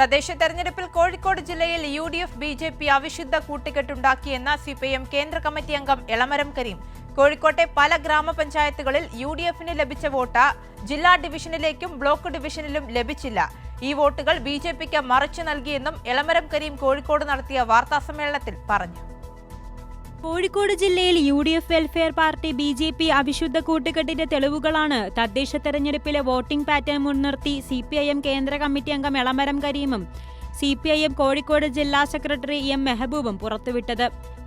തദ്ദേശ തെരഞ്ഞെടുപ്പിൽ കോഴിക്കോട് ജില്ലയിൽ U D F B J P അവിശുദ്ധ കൂട്ടുകെട്ടുണ്ടാക്കിയെന്ന സി പി കേന്ദ്ര കമ്മിറ്റി അംഗം എളമരം കരീം. കോഴിക്കോട്ടെ പല ഗ്രാമപഞ്ചായത്തുകളിൽ യു ഡി എഫിന് ലഭിച്ച വോട്ട് ജില്ലാ ഡിവിഷനിലേക്കും ബ്ലോക്ക് ഡിവിഷനിലും ലഭിച്ചില്ല. ഈ വോട്ടുകൾ ബി ജെ പിക്ക് മറിച്ചു നൽകിയെന്നും എളമരം കരീം കോഴിക്കോട് നടത്തിയ വാർത്താസമ്മേളനത്തിൽ പറഞ്ഞു. കോഴിക്കോട് ജില്ലയിൽ U D F welfare party B J P അവിശുദ്ധ കൂട്ടുകെട്ടിന്റെ തെളിവുകളാണ് തദ്ദേശ തെരഞ്ഞെടുപ്പിലെ വോട്ടിംഗ് പാറ്റേൺ മുൻനിർത്തി സി പി ഐ എം കേന്ദ്ര കമ്മിറ്റി അംഗം Elamaram കരീമും C P I M Kozhikode ജില്ലാ സെക്രട്ടറി എം മെഹബൂബും പുറത്തുവിട്ടത്.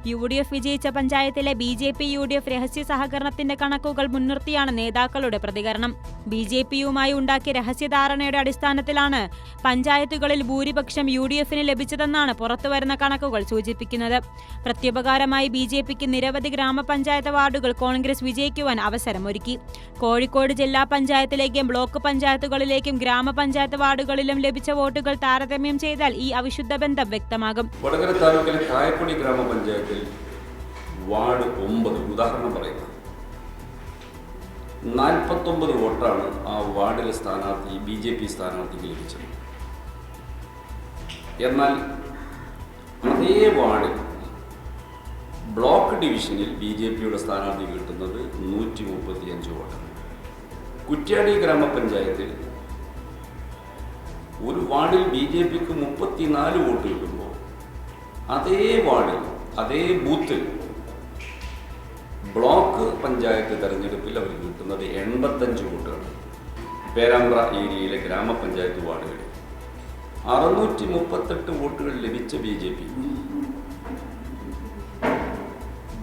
യു ഡി എഫ് വിജയിച്ച പഞ്ചായത്തിലെ B J P U D F രഹസ്യ സഹകരണത്തിന്റെ കണക്കുകൾ മുൻനിർത്തിയാണ് നേതാക്കളുടെ പ്രതികരണം. ബി ജെ പിയുമായി ഉണ്ടാക്കിയ രഹസ്യധാരണയുടെ അടിസ്ഥാനത്തിലാണ് പഞ്ചായത്തുകളിൽ ഭൂരിപക്ഷം യു ഡി എഫിന് ലഭിച്ചതെന്നാണ് പുറത്തുവരുന്ന കണക്കുകൾ സൂചിപ്പിക്കുന്നത്. പ്രത്യുപകാരമായി ബി ജെ പിക്ക് നിരവധി ഗ്രാമപഞ്ചായത്ത് വാർഡുകൾ കോൺഗ്രസ് വിജയിക്കുവാൻ അവസരമൊരുക്കി. കോഴിക്കോട് ജില്ലാ പഞ്ചായത്തിലേക്കും ബ്ലോക്ക് പഞ്ചായത്തുകളിലേക്കും ഗ്രാമപഞ്ചായത്ത് വാർഡുകളിലും ലഭിച്ച വോട്ടുകൾ താരതമ്യം ചെയ്താൽ ഈ അവിശുദ്ധ ബന്ധം വ്യക്തമാകും. വടകര താലൂക്കിലെ കായപ്പൊടി ഗ്രാമപഞ്ചായത്തിൽ വാർഡ് ഒമ്പത് ഉദാഹരണം പറയുന്നത് നാൽപ്പത്തൊമ്പത് വോട്ടാണ് ആ വാർഡിലെ സ്ഥാനാർത്ഥി ബി ജെ പി സ്ഥാനാർത്ഥിക്ക് ലഭിച്ചത്. എന്നാൽ അതേ വാർഡിൽ ബ്ലോക്ക് ഡിവിഷനിൽ ബി ജെ പിയുടെ സ്ഥാനാർത്ഥി കിട്ടുന്നത് നൂറ്റി മുപ്പത്തിയഞ്ച് വോട്ടാണ്. കുറ്റ്യാടി ഗ്രാമപഞ്ചായത്തിൽ ഒരു വാർഡിൽ ബി ജെ പിക്ക് മുപ്പത്തിനാല് വോട്ട് കിട്ടുമ്പോൾ അതേ വാർഡിൽ അതേ ബൂത്തിൽ ബ്ലോക്ക് പഞ്ചായത്ത് തെരഞ്ഞെടുപ്പിൽ അവർ കിട്ടുന്നത് എൺപത്തഞ്ച് വോട്ടുകൾ പേരാമ്പ്ര ഏരിയയിലെ ഗ്രാമപഞ്ചായത്ത് വാർഡുകളിൽ. അറുന്നൂറ്റി മുപ്പത്തെട്ട് വോട്ടുകൾ ലഭിച്ച ബി ജെ പി.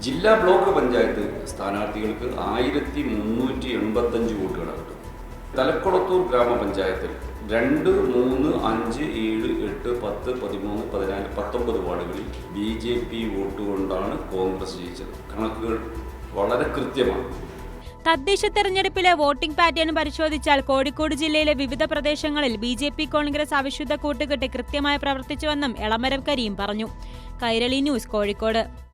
ജില്ലാ ബ്ലോക്ക് പഞ്ചായത്ത് സ്ഥാനാർത്ഥികൾക്ക് ആയിരത്തി മുന്നൂറ്റി എൺപത്തഞ്ച് വോട്ടുകളാണ്. തലക്കുളത്തൂർ ഗ്രാമപഞ്ചായത്തിൽ രണ്ട് മൂന്ന് അഞ്ച് ഏഴ് എട്ട് പത്ത് പതിമൂന്ന് പതിനാല് പത്തൊമ്പത് വാർഡുകളിൽ ബി ജെ പി വോട്ട് കൊണ്ടാണ് കോൺഗ്രസ് ജയിച്ചത്. കണക്കുകൾ വളരെ കൃത്യമാണ്. തദ്ദേശ തെരഞ്ഞെടുപ്പിലെ വോട്ടിംഗ് പാറ്റേൺ പരിശോധിച്ചാൽ കോഴിക്കോട് ജില്ലയിലെ വിവിധ പ്രദേശങ്ങളിൽ ബി ജെ പി കോൺഗ്രസ് അവിശുദ്ധ കൂട്ടുകെട്ട് കൃത്യമായി പ്രവർത്തിച്ചുവെന്നും എളമരം കരീം പറഞ്ഞു. കൈരളി ന്യൂസ് കോഴിക്കോട്.